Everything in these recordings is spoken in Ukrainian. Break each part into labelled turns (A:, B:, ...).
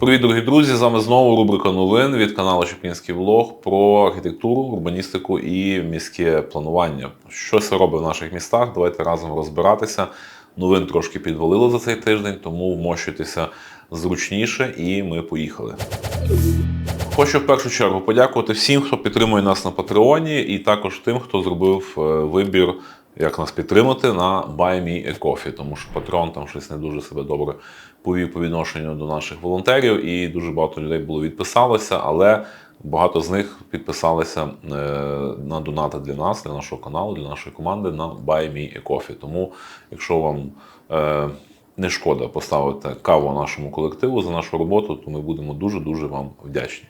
A: Привіт, дорогі друзі! З вами знову рубрика новин від каналу Чеплінський влог про архітектуру, урбаністику і міське планування. Що це робить в наших містах? Давайте разом розбиратися. Новин трошки підвалило за цей тиждень, тому вмощуйтеся зручніше, і ми поїхали. Хочу в першу чергу подякувати всім, хто підтримує нас на Патреоні, і також тим, хто зробив е, вибір, як нас підтримати на Buy Me a Coffee, тому що Patreon там щось не дуже себе добре повів по відношенню до наших волонтерів, і дуже багато людей було відписалося, але багато з них підписалися е, на донати для нас, для нашого каналу, для нашої команди на Buy Me a Coffee. Тому, якщо вам е, не шкода поставити каву нашому колективу за нашу роботу, то ми будемо дуже-дуже вам вдячні.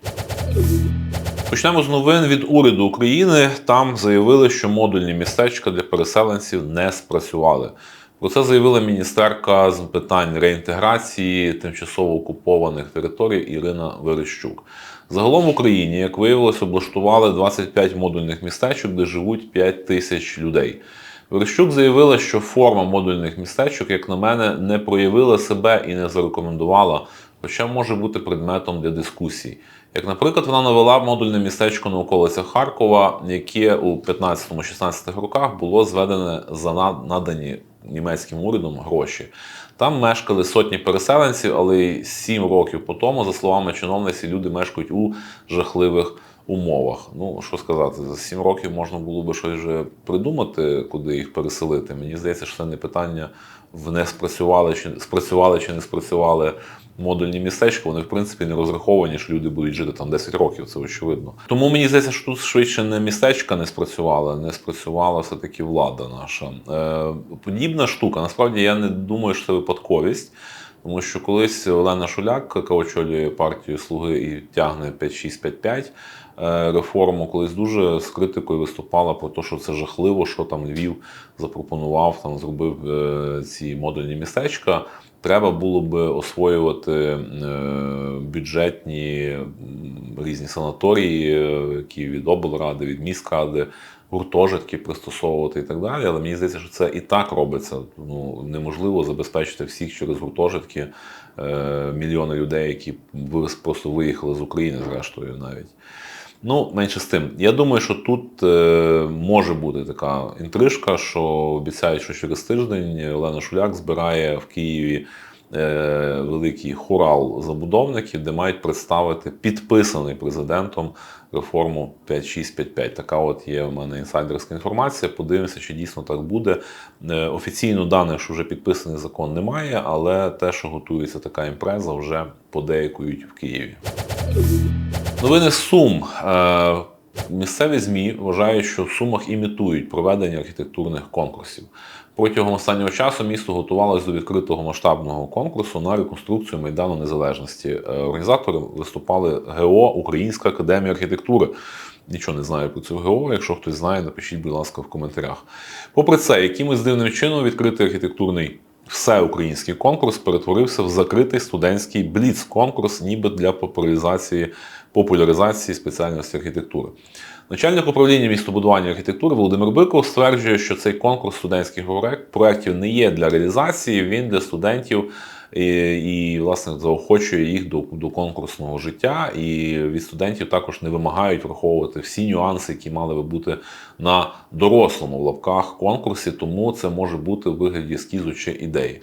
A: Почнемо з новин від уряду України. Там заявили, що модульні містечка для переселенців не спрацювали. Про це заявила міністерка з питань реінтеграції тимчасово окупованих територій Ірина Верещук. Загалом в Україні, як виявилось, облаштували 25 модульних містечок, де живуть 5 тисяч людей. Верещук заявила, що форма модульних містечок, як на мене, не проявила себе і не зарекомендувала, хоча може бути предметом для дискусій. Як, наприклад, вона навела модульне містечко на околицях Харкова, яке у 15-16 роках було зведене за надані німецьким урядом гроші. Там мешкали сотні переселенців, але й 7 років по тому, за словами чиновниці, люди мешкають у жахливих умовах. Ну, що сказати, за 7 років можна було би щось вже придумати, куди їх переселити. Мені здається, що це не питання в не спрацювали чи спрацювали чи не спрацювали модульні містечка. Вони в принципі не розраховані, що люди будуть жити там 10 років. Це очевидно. Тому мені здається, що тут швидше не містечка не спрацювала, не спрацювала все таки влада наша. Е, Подібна штука. Насправді я не думаю, що це випадковість. Тому що колись Олена Шуляк, яка очолює партію Слуги і тягне 5-6-5-5, е, реформу, колись дуже з критикою виступала про те, що це жахливо, що там Львів запропонував, там зробив е, ці модульні містечка. Треба було би освоювати е, бюджетні різні санаторії, які від облради, від міськради, гуртожитки пристосовувати і так далі. Але мені здається, що це і так робиться. Ну неможливо забезпечити всіх через гуртожитки е, мільйони людей, які просто виїхали з України, зрештою навіть. Ну, менше з тим. Я думаю, що тут е, може бути така інтрижка, що обіцяють, що через тиждень Олена Шуляк збирає в Києві е, великий хорал забудовників, де мають представити підписаний президентом реформу 5655. Така от є в мене інсайдерська інформація. Подивимося, чи дійсно так буде. Е, офіційно даних, що вже підписаний закон, немає, але те, що готується така імпреза, вже подейкують в Києві. Новини Сум. Е, Місцеві ЗМІ вважають, що в Сумах імітують проведення архітектурних конкурсів. Протягом останнього часу місто готувалося до відкритого масштабного конкурсу на реконструкцію Майдану Незалежності. Е, організатори виступали ГО Українська академія архітектури. Нічого не знаю про цю ГО. Якщо хтось знає, напишіть, будь ласка, в коментарях. Попри це, якимось дивним чином відкритий архітектурний всеукраїнський конкурс перетворився в закритий студентський бліц-конкурс, ніби для популяризації популяризації спеціальності архітектури. Начальник управління містобудування архітектури Володимир Биков стверджує, що цей конкурс студентських проєктів не є для реалізації, він для студентів і, і власне заохочує їх до до конкурсного життя. І від студентів також не вимагають враховувати всі нюанси, які мали би бути на дорослому в лапках конкурсі. Тому це може бути в вигляді ескізу чи ідеї.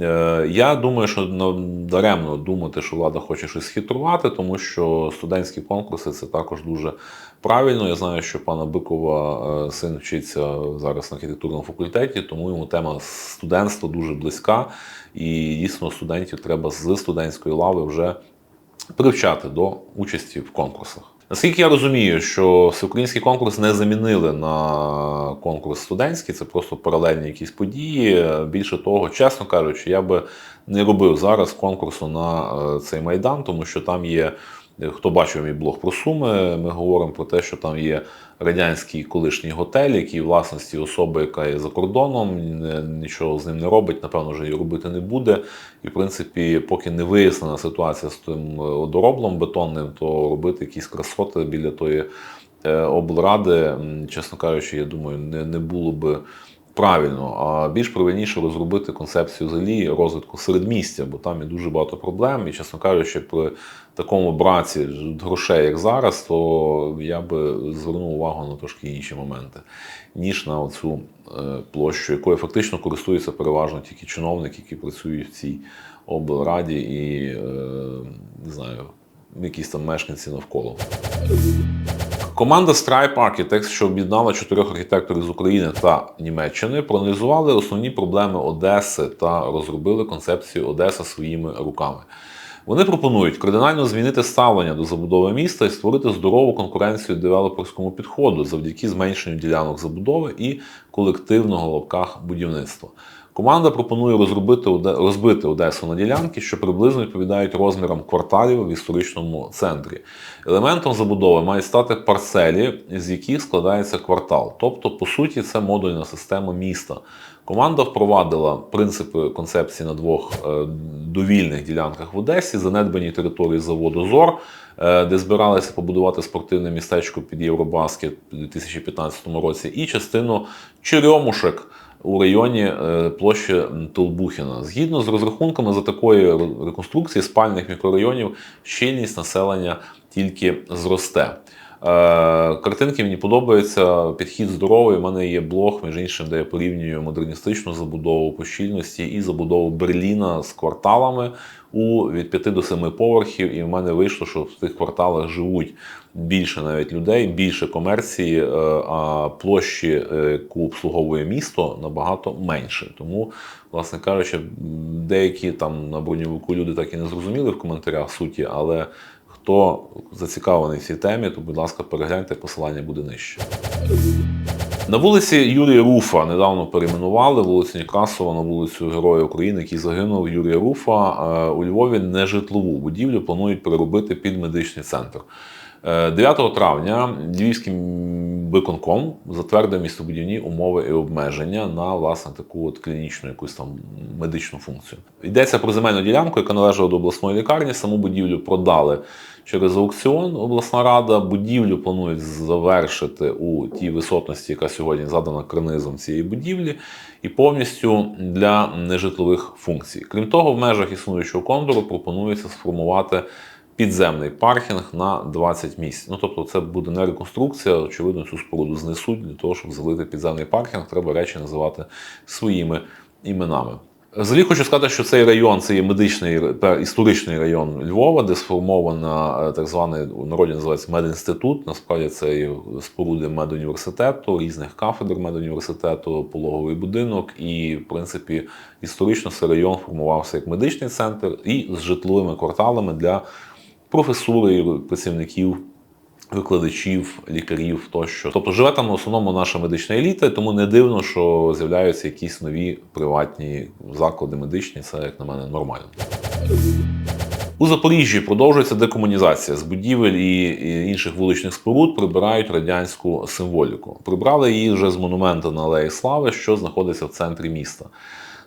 A: Е, я думаю, що даремно думати, що влада хоче щось хитрувати, тому що студентські конкурси це також дуже правильно. Я знаю, що пана Бикова е, син вчиться зараз на архітектурному факультеті, тому йому тема студентства дуже близька. І дійсно студентів треба з студентської лави вже привчати до участі в конкурсах. Наскільки я розумію, що всеукраїнський конкурс не замінили на конкурс студентський, це просто паралельні якісь події. Більше того, чесно кажучи, я би не робив зараз конкурсу на е, цей майдан, тому що там є Хто бачив мій блог про Суми, ми говоримо про те, що там є радянський колишній готель, який власності особи, яка є за кордоном, нічого з ним не робить, напевно, вже і робити не буде. І, в принципі, поки не вияснена ситуація з тим одороблом бетонним, то робити якісь красоти біля тої е, облради, чесно кажучи, я думаю, не, не було би правильно, а більш правильніше розробити концепцію взагалі розвитку середмістя, бо там є дуже багато проблем. І, чесно кажучи, при такому браці грошей, як зараз, то я би звернув увагу на трошки інші моменти, ніж на оцю е, площу, якою фактично користуються переважно тільки чиновники, які працюють в цій облраді і е, не знаю, якісь там мешканці навколо. Команда Stripe Architects, що об'єднала чотирьох архітекторів з України та Німеччини, проаналізували основні проблеми Одеси та розробили концепцію Одеса своїми руками. Вони пропонують кардинально змінити ставлення до забудови міста і створити здорову конкуренцію девелоперському підходу завдяки зменшенню ділянок забудови і колективного лапках будівництва. Команда пропонує розробити розбити Одесу на ділянки, що приблизно відповідають розмірам кварталів в історичному центрі. Елементом забудови мають стати парцелі, з яких складається квартал. Тобто, по суті, це модульна система міста. Команда впровадила принципи концепції на двох е, довільних ділянках в Одесі, занедбаній території заводу ЗОР, е, де збиралися побудувати спортивне містечко під Євробаскет у 2015 році, і частину Черемушек у районі е, площі Толбухіна. Згідно з розрахунками за такої реконструкції спальних мікрорайонів, щільність населення тільки зросте. Е, Картинки мені подобаються, підхід здоровий. У мене є блог, між іншим, де я порівнюю модерністичну забудову по щільності і забудову Берліна з кварталами у від 5 до 7 поверхів. І в мене вийшло, що в тих кварталах живуть більше навіть людей, більше комерції, е, а площі, е, яку обслуговує місто, набагато менше. Тому, власне кажучи, деякі там на броньовику люди так і не зрозуміли в коментарях суті, але хто зацікавлений в цій темі, то, будь ласка, перегляньте, посилання буде нижче. На вулиці Юрія Руфа недавно перейменували вулицю Некрасова на вулицю Героя України, який загинув Юрія Руфа. Е, У Львові нежитлову будівлю планують переробити під медичний центр. Е, 9 травня Львівський виконком затвердив містобудівні умови і обмеження на власне таку от клінічну якусь там медичну функцію. Йдеться про земельну ділянку, яка належала до обласної лікарні. Саму будівлю продали через аукціон. Обласна рада будівлю планують завершити у тій висотності, яка сьогодні задана карнизом цієї будівлі, і повністю для нежитлових функцій. Крім того, в межах існуючого кондору пропонується сформувати підземний паркінг на 20 місць. Ну тобто, це буде не реконструкція. Очевидно, цю споруду знесуть для того, щоб залити підземний паркінг. Треба речі називати своїми іменами. Взагалі хочу сказати, що цей район це є медичний та історичний район Львова, де сформована е, так званий у народі називається медінститут. Насправді це є споруди медуніверситету, різних кафедр медуніверситету, пологовий будинок. І, в принципі, історично цей район формувався як медичний центр і з житловими кварталами для професури працівників викладачів, лікарів тощо. Тобто живе там в основному наша медична еліта, тому не дивно, що з'являються якісь нові приватні заклади медичні. Це, як на мене, нормально. У Запоріжжі продовжується декомунізація з будівель і інших вуличних споруд прибирають радянську символіку. Прибрали її вже з монумента на Алеї Слави, що знаходиться в центрі міста.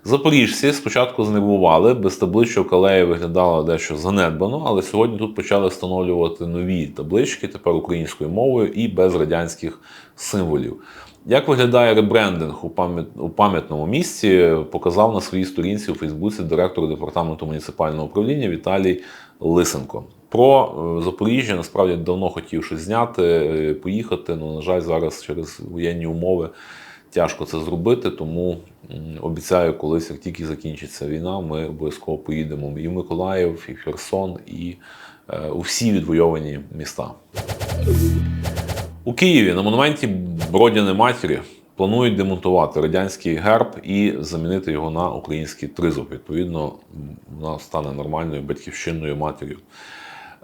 A: Запоріжці спочатку знервували, без табличок алея виглядала дещо занедбано, але сьогодні тут почали встановлювати нові таблички, тепер українською мовою і без радянських символів. Як виглядає ребрендинг у пам'ят- у пам'ятному місці, показав на своїй сторінці у Фейсбуці директор департаменту муніципального управління Віталій Лисенко. Про е, Запоріжжя насправді давно хотів щось зняти, е, поїхати. але, на жаль, зараз через воєнні умови тяжко це зробити, тому обіцяю, колись, як тільки закінчиться війна, ми обов'язково поїдемо і в Миколаїв, і в Херсон, і е, у всі відвойовані міста. У Києві на монументі Бродяни матері планують демонтувати радянський герб і замінити його на український тризуб. Відповідно, вона стане нормальною батьківщинною матір'ю.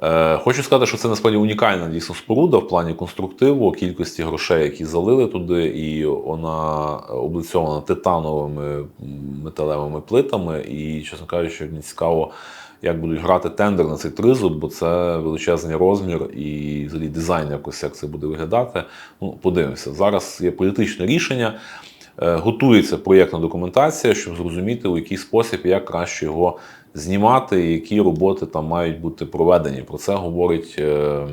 A: Е, Хочу сказати, що це насправді унікальна дійсно споруда в плані конструктиву, кількості грошей, які залили туди, і вона облицьована титановими металевими плитами. І, чесно кажучи, мені цікаво, як будуть грати тендер на цей тризуб, бо це величезний розмір і взагалі дизайн якось як це буде виглядати. Ну, подивимося. Зараз є політичне рішення. Е, Готується проєктна документація, щоб зрозуміти, у який спосіб як краще його знімати, які роботи там мають бути проведені. Про це говорить е, е,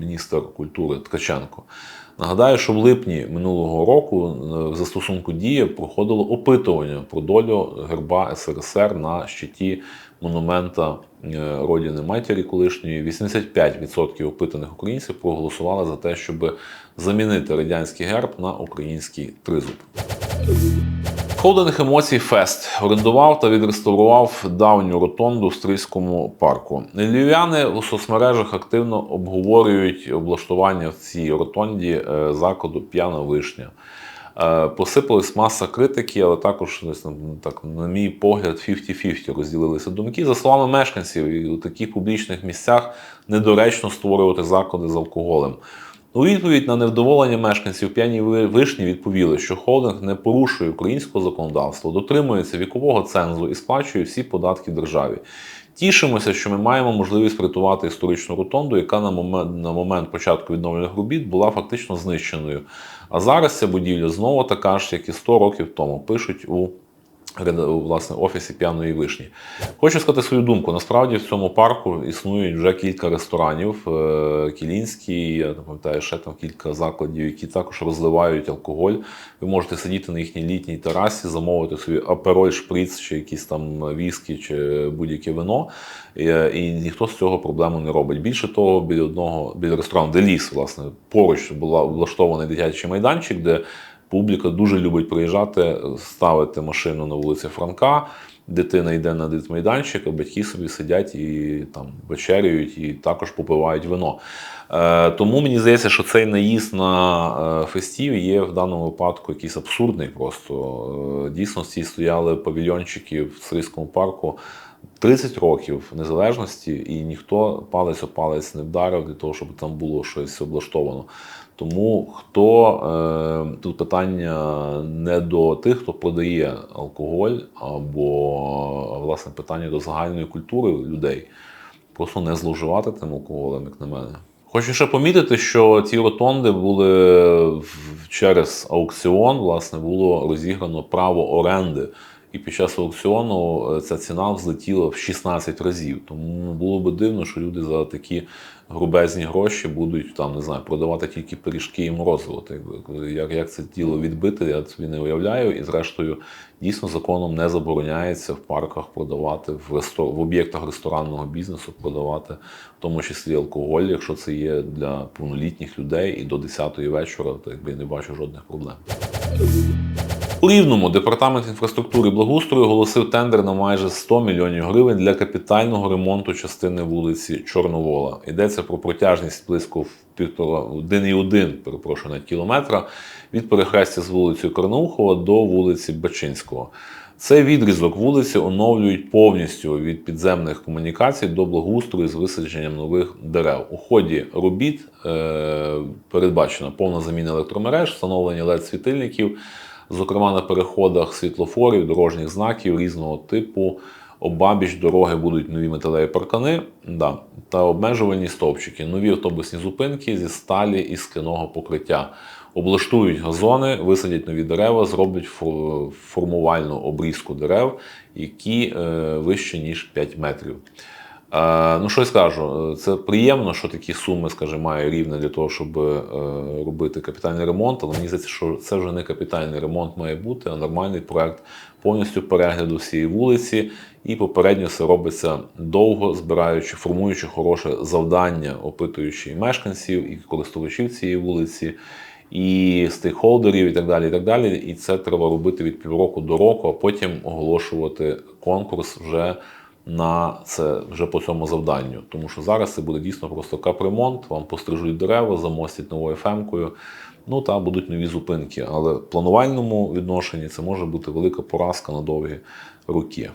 A: міністр культури Ткаченко. Нагадаю, що в липні минулого року е, в застосунку Дія проходило опитування про долю герба СРСР на щиті монумента родини матері колишньої. 85% опитаних українців проголосували за те, щоб замінити радянський герб на український тризуб. Холдинг емоцій Фест орендував та відреставрував давню ротонду в Стрийському парку. Львів'яни у соцмережах активно обговорюють облаштування в цій ротонді е, закладу П'яна вишня. Е, Посипалась маса критики, але також ну, так, на мій погляд, 50-50 розділилися думки. За словами мешканців, у таких публічних місцях недоречно створювати заклади з алкоголем. У відповідь на невдоволення мешканців п'яні вишні відповіли, що холдинг не порушує українського законодавства, дотримується вікового цензу і сплачує всі податки державі. Тішимося, що ми маємо можливість врятувати історичну ротонду, яка на момент, на момент початку відновлених робіт була фактично знищеною. А зараз ця будівля знову така ж, як і 100 років тому, пишуть у, власне офісі п'яної вишні. Хочу сказати свою думку. Насправді в цьому парку існують вже кілька ресторанів. е, Кілінський, я не пам'ятаю, ще там кілька закладів, які також розливають алкоголь. Ви можете сидіти на їхній літній терасі, замовити собі апероль, шприц, чи якісь там віскі, чи будь-яке вино. І, і ніхто з цього проблему не робить. Більше того, біля одного біля ресторану, де ліс, власне, поруч була влаштований дитячий майданчик, де публіка дуже любить приїжджати, ставити машину на вулиці Франка. Дитина йде на дитмайданчик, а батьки собі сидять і там вечерюють, і також попивають вино. Е, тому мені здається, що цей наїзд на е, фестів є в даному випадку якийсь абсурдний. Просто Е, ці стояли павільйончики в Сирійському парку 30 років незалежності, і ніхто палець о палець не вдарив для того, щоб там було щось облаштовано. Тому хто е, тут питання не до тих, хто продає алкоголь, або власне питання до загальної культури людей. Просто не зловживати тим алкоголем, як на мене. Хочу ще помітити, що ці ротонди були через аукціон, власне, було розіграно право оренди. І під час аукціону е, ця ціна взлетіла в 16 разів. Тому було би дивно, що люди за такі грубезні гроші будуть там, не знаю, продавати тільки пиріжки і морозиво. Як, як це діло відбити, я собі не уявляю. І зрештою, дійсно законом не забороняється в парках продавати в ресто... в об'єктах ресторанного бізнесу, продавати в тому числі алкоголь, якщо це є для повнолітніх людей, і до 10-ї вечора, то якби я не бачу жодних проблем. Рівному департамент інфраструктури благоустрою оголосив тендер на майже 100 мільйонів гривень для капітального ремонту частини вулиці Чорновола. Йдеться про протяжність близько в півтора 1,1, перепрошую, на кілометра від перехрестя з вулицею Корнаухова до вулиці Бачинського. Цей відрізок вулиці оновлюють повністю від підземних комунікацій до благоустрою з висадженням нових дерев. У ході робіт е, передбачена повна заміна електромереж, встановлення LED-світильників, зокрема на переходах світлофорів, дорожніх знаків різного типу. Обабіч дороги будуть нові металеві паркани да, та обмежувальні стовпчики, нові автобусні зупинки зі сталі і скляного покриття. Облаштують газони, висадять нові дерева, зроблять формувальну обрізку дерев, які е, вище ніж 5 метрів. Е, ну, що я скажу, е, це приємно, що такі суми, скажімо, має рівне для того, щоб е, робити капітальний ремонт. Але мені здається, що це вже не капітальний ремонт має бути, а нормальний проект повністю перегляду всієї вулиці. І попередньо все робиться довго, збираючи, формуючи хороше завдання, опитуючи і мешканців, і користувачів цієї вулиці, і стейкхолдерів, і так далі. І так далі. І це треба робити від півроку до року, а потім оголошувати конкурс вже на це вже по цьому завданню. Тому що зараз це буде дійсно просто капремонт, вам пострижуть дерева, замостять новою фемкою. Ну та будуть нові зупинки. Але в планувальному відношенні це може бути велика поразка на довгі роки.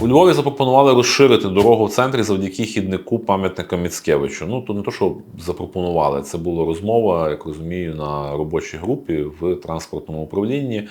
A: У Львові запропонували розширити дорогу в центрі завдяки хіднику пам'ятника Міцкевичу. Ну, то не то, що запропонували, це була розмова, як розумію, на робочій групі в транспортному управлінні.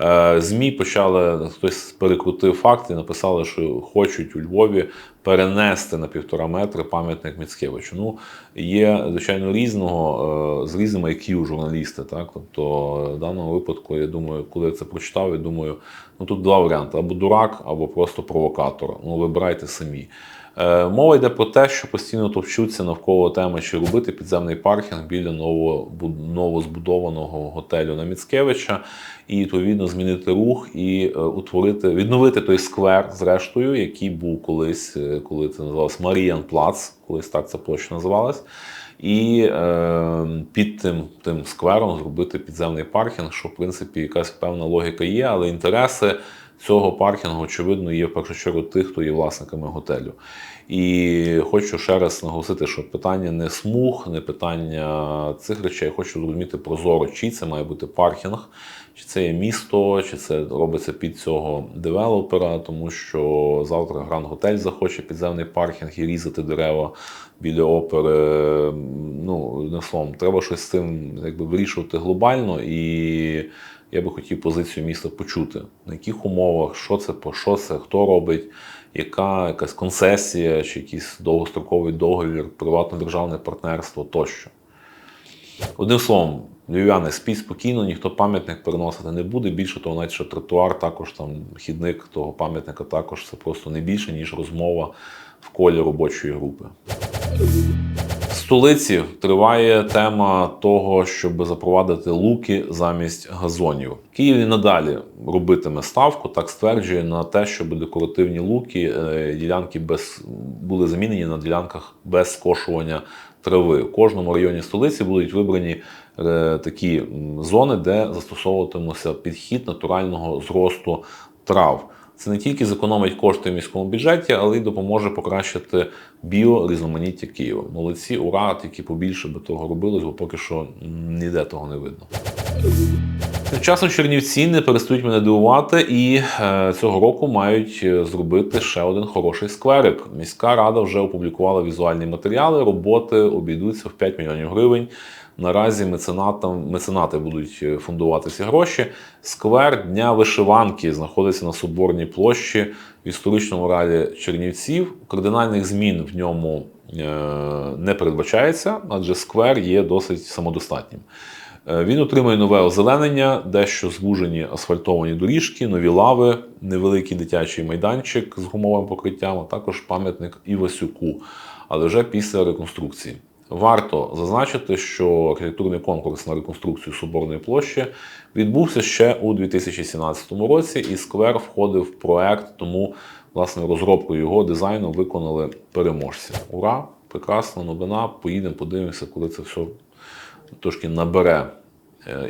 A: Е, ЗМІ почали хтось перекрутив факти, написали, що хочуть у Львові перенести на півтора метри пам'ятник Міцкевичу. Ну, є, звичайно, різного, е, з різними IQ журналісти. Так? Тобто, в даному випадку, я думаю, коли я це прочитав, я думаю, ну тут два варіанти: або дурак, або просто провокатор. Ну, вибирайте самі. Е, Мова йде про те, що постійно товчуться навколо теми, чи робити підземний паркінг біля ново, бу- новозбудованого готелю на Міцкевича, і відповідно змінити рух і е, утворити, відновити той сквер, зрештою, який був колись, е, коли це називалось Маріян Плац, колись так ця площа називалась. І е, під тим, тим сквером зробити підземний паркінг, що в принципі якась певна логіка є, але інтереси цього паркінгу, очевидно, є в першу чергу тих, хто є власниками готелю. І хочу ще раз наголосити, що питання не смуг, не питання цих речей. Хочу зрозуміти прозоро, чи це має бути паркінг, чи це є місто, чи це робиться під цього девелопера, тому що завтра Гранд Готель захоче підземний паркінг і різати дерева біля опери. Ну, не словом, треба щось з цим якби, вирішувати глобально і. Я би хотів позицію міста почути, на яких умовах, що це, по що це, хто робить, яка якась концесія, чи якийсь довгостроковий договір, приватно-державне партнерство тощо. Одним словом, львів'яни, спіть спокійно, ніхто пам'ятник переносити не буде. Більше того, навіть що тротуар, також там хідник того пам'ятника, також це просто не більше, ніж розмова в колі робочої групи. Столиці триває тема того, щоб запровадити луки замість газонів. Київ і надалі робитиме ставку, так стверджує на те, щоб декоративні луки е, ділянки без були замінені на ділянках без скошування трави. В кожному районі столиці будуть вибрані е, такі зони, де застосовуватимуся підхід натурального зросту трав. Це не тільки зекономить кошти в міському бюджеті, але й допоможе покращити біорізноманіття Києва. Молодці, ура, тільки побільше би того робилось, бо поки що ніде того не видно. Тим часом Чернівці не перестають мене дивувати, і е, цього року мають е, зробити ще один хороший скверик. Міська рада вже опублікувала візуальні матеріали. Роботи обійдуться в 5 мільйонів гривень. Наразі меценатам, меценати будуть е, фундувати ці гроші. Сквер Дня вишиванки знаходиться на Соборній площі в історичному раді Чернівців. Кардинальних змін в ньому е, не передбачається, адже сквер є досить самодостатнім. Е, Він отримує нове озеленення, дещо звужені асфальтовані доріжки, нові лави, невеликий дитячий майданчик з гумовим покриттям, а також пам'ятник Івасюку, але вже після реконструкції. Варто зазначити, що архітектурний конкурс на реконструкцію Соборної площі відбувся ще у 2017 році, і сквер входив в проект, тому власне розробку його дизайну виконали переможці. Ура! Прекрасна новина. Поїдемо, подивимося, коли це все трошки набере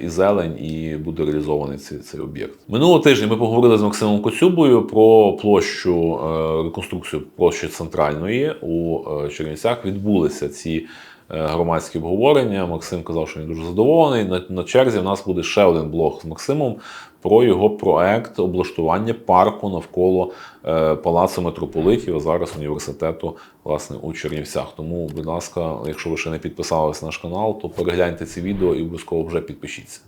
A: і зелень, і буде реалізований цей, цей об'єкт. Минулого тижня ми поговорили з Максимом Коцюбою про площу е, реконструкцію площі центральної у е, Чернівцях. Відбулися ці е, громадські обговорення. Максим казав, що він дуже задоволений. На, на черзі в нас буде ще один блог з Максимом про його проект облаштування парку навколо е, палацу митрополитів, а зараз університету власне у Чернівцях. Тому, будь ласка, якщо ви ще не підписались на наш канал, то перегляньте ці відео і обов'язково вже підпишіться.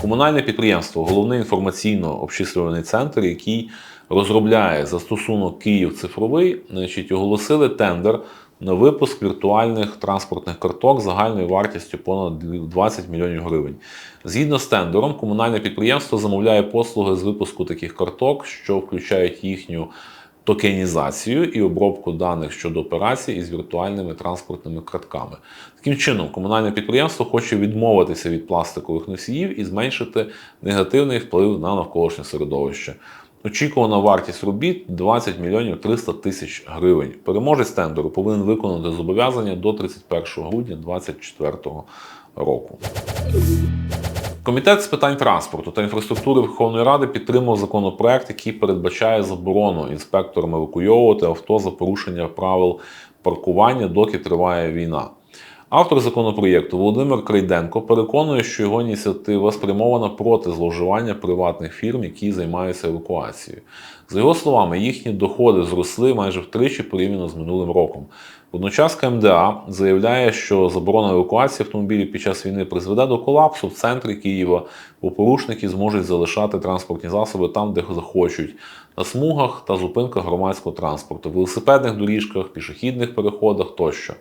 A: Комунальне підприємство головний інформаційно-обчислювальний центр, який розробляє застосунок Київ цифровий, значить, оголосили тендер на випуск віртуальних транспортних карток загальною вартістю понад 20 мільйонів гривень. Згідно з тендером, комунальне підприємство замовляє послуги з випуску таких карток, що включають їхню токенізацію і обробку даних щодо операцій із віртуальними транспортними картками. Таким чином, комунальне підприємство хоче відмовитися від пластикових носіїв і зменшити негативний вплив на навколишнє середовище. Очікувана вартість робіт 20 мільйонів 300 тисяч гривень. Переможець тендеру повинен виконати зобов'язання до 31 грудня 2024 року. Комітет з питань транспорту та інфраструктури Верховної Ради підтримав законопроект, який передбачає заборону інспекторам евакуйовувати авто за порушення правил паркування, доки триває війна. Автор законопроєкту Володимир Крейденко переконує, що його ініціатива спрямована проти зловживання приватних фірм, які займаються евакуацією. За його словами, їхні доходи зросли майже втричі порівняно з минулим роком. Водночас КМДА заявляє, що заборона евакуації автомобілів під час війни призведе до колапсу в центрі Києва, бо порушники зможуть залишати транспортні засоби там, де захочуть, на смугах та зупинках громадського транспорту, велосипедних доріжках, пішохідних переходах тощо.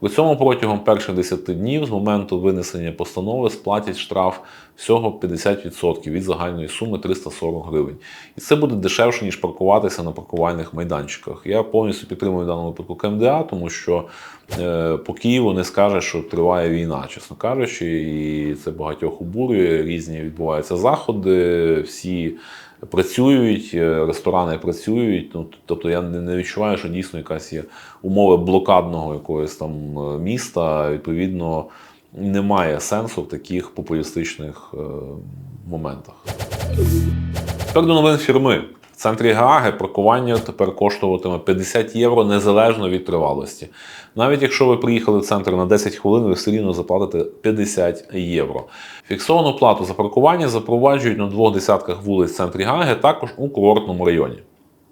A: При цьому протягом перших 10 днів з моменту винесення постанови сплатять штраф всього 50% від загальної суми 340 гривень. І це буде дешевше, ніж паркуватися на паркувальних майданчиках. Я повністю підтримую даному випадку КМДА, тому що е, по Києву не скаже, що триває війна, чесно кажучи, і це багатьох обурює. Різні відбуваються заходи, всі. Працюють, е, ресторани працюють. Ну тобто я не відчуваю, що дійсно якась є умови блокадного якогось там е, міста. Відповідно, немає сенсу в таких популістичних е, моментах. Тепер до новин фірми. Центрі Гааги паркування тепер коштуватиме 50 євро незалежно від тривалості. Навіть якщо ви приїхали в центр на 10 хвилин, ви все рівно заплатите 50 євро. Фіксовану плату за паркування запроваджують на двох десятках вулиць центрі Гааги, також у курортному районі.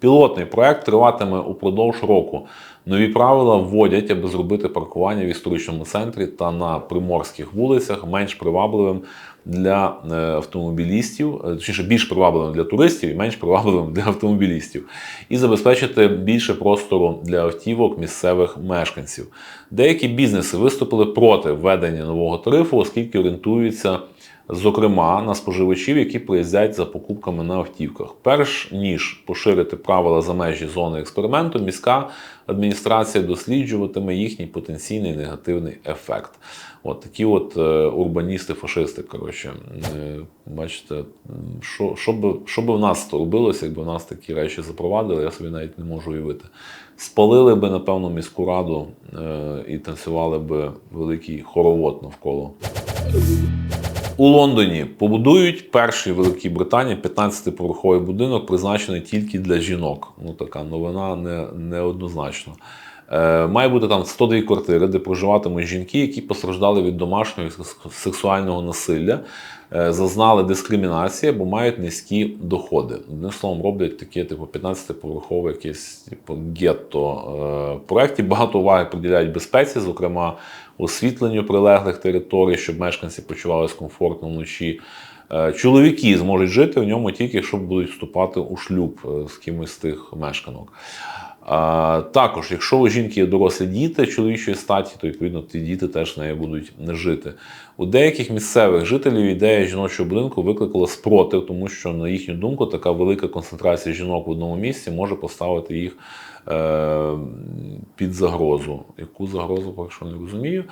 A: Пілотний проект триватиме упродовж року. Нові правила вводять, аби зробити паркування в історичному центрі та на приморських вулицях менш привабливим для е, автомобілістів, е, точніше більш привабливим для туристів і менш привабливим для автомобілістів, і забезпечити більше простору для автівок місцевих мешканців. Деякі бізнеси виступили проти введення нового тарифу, оскільки орієнтуються зокрема на споживачів, які приїздять за покупками на автівках. Перш ніж поширити правила за межі зони експерименту, міська адміністрація досліджуватиме їхній потенційний негативний ефект. От такі от е, урбаністи-фашисти. Коротше, е, бачите, що що, би, що би в нас робилося, якби в нас такі речі запровадили, я собі навіть не можу уявити. Спалили би, напевно, міську раду е, і танцювали би великий хоровод навколо. У Лондоні побудують перший в Великій Британії 15-поверховий будинок, призначений тільки для жінок. Ну така новина не, неоднозначно. Е, Має бути там 102 квартири, де проживатимуть жінки, які постраждали від домашнього сексуального насилля, е, зазнали дискримінації або мають низькі доходи. Одним словом, роблять таке, типу, 15-поверхове якесь типу, гетто. Е, проєкті багато уваги приділяють безпеці, зокрема освітленню прилеглих територій, щоб мешканці почувалися комфортно вночі. Е, чоловіки зможуть жити в ньому тільки якщо будуть вступати у шлюб е, з кимось з тих мешканок. Також, якщо у жінки є дорослі діти чоловічої статі, то відповідно ті діти теж в неї будуть не жити. У деяких місцевих жителів ідея жіночого будинку викликала спротив, тому що, на їхню думку, така велика концентрація жінок в одному місці може поставити їх е, під загрозу. Яку загрозу, поки що не розумію.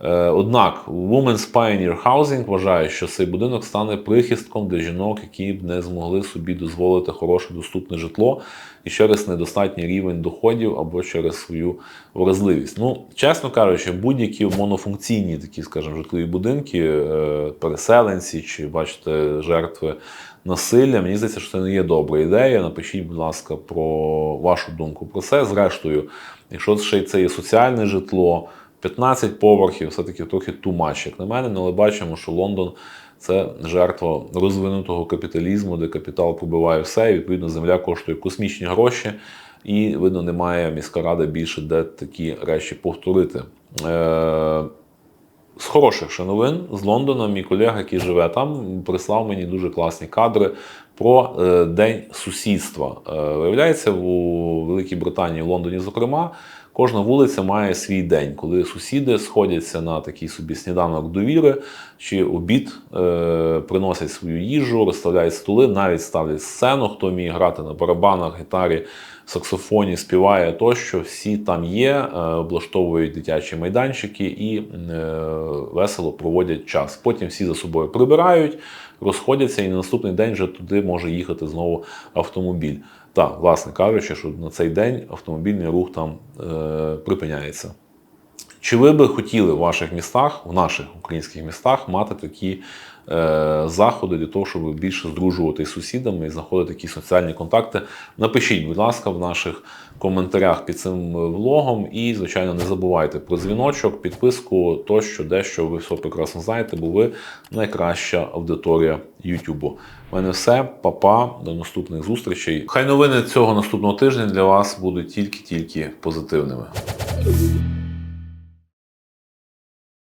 A: Е, однак Women's Pioneer Housing вважає, що цей будинок стане прихистком для жінок, які б не змогли собі дозволити хороше доступне житло і через недостатній рівень доходів або через свою вразливість. Ну, чесно кажучи, будь-які монофункційні такі, скажімо, житлові будинки, е, переселенці чи бачите жертви насилля. Мені здається, що це не є добра ідея. Напишіть, будь ласка, про вашу думку про це. Зрештою, якщо ще це є соціальне житло. 15 поверхів, все-таки трохи тумач, як на мене, але бачимо, що Лондон це жертва розвинутого капіталізму, де капітал побиває все, і відповідно земля коштує космічні гроші, і, видно, немає міська рада більше де такі речі повторити. Е, з хороших ще новин з Лондона, мій колега, який живе там, прислав мені дуже класні кадри про е, День сусідства. Е, виявляється, у Великій Британії, в Лондоні, зокрема, Кожна вулиця має свій день, коли сусіди сходяться на такий собі сніданок довіри чи обід, е, приносять свою їжу, розставляють столи, навіть ставлять сцену, хто вміє грати на барабанах, гітарі, саксофоні, співає тощо. Всі там є, е, облаштовують дитячі майданчики і е, весело проводять час. Потім всі за собою прибирають, розходяться, і на наступний день вже туди може їхати знову автомобіль. Так, власне кажучи, що на цей день автомобільний рух там е, припиняється. Чи ви би хотіли в ваших містах, в наших українських містах, мати такі заходи для того, щоб більше здружувати з сусідами і знаходити такі соціальні контакти? Напишіть, будь ласка, в наших коментарях під цим влогом. І, звичайно, не забувайте про дзвіночок, підписку, тощо, дещо ви все прекрасно знаєте, бо ви найкраща аудиторія Ютубу. У мене все, Па-па, до наступних зустрічей. Хай новини цього наступного тижня для вас будуть тільки-тільки позитивними.